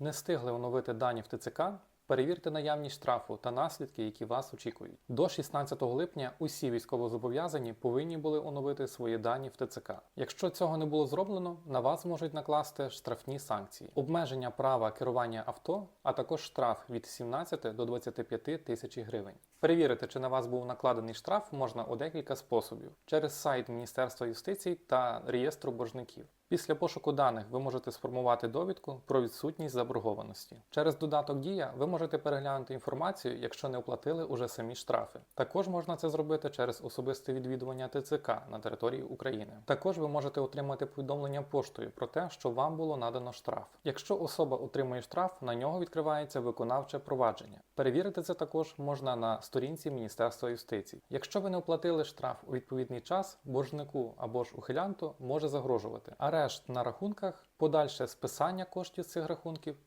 Не встигли оновити дані в ТЦК? Перевірте наявність штрафу та наслідки, які вас очікують. До 16 липня усі військовозобов'язані повинні були оновити свої дані в ТЦК. Якщо цього не було зроблено, на вас можуть накласти штрафні санкції, обмеження права керування авто, а також штраф від 17 до 25 тисяч гривень. Перевірити, чи на вас був накладений штраф, можна у декілька способів: через сайт Міністерства юстиції та реєстру боржників. Після пошуку даних ви можете сформувати довідку про відсутність заборгованості. Через додаток Дія ви можете переглянути інформацію, якщо не оплатили уже самі штрафи. Також можна це зробити через особисте відвідування ТЦК на території України. Також ви можете отримати повідомлення поштою про те, що вам було надано штраф. Якщо особа отримує штраф, на нього відкривається виконавче провадження. Перевірити це також можна на сторінці Міністерства юстиції. Якщо ви не оплатили штраф у відповідний час, боржнику або ж ухилянту може загрожувати арешт на рахунках, подальше списання коштів з цих рахунків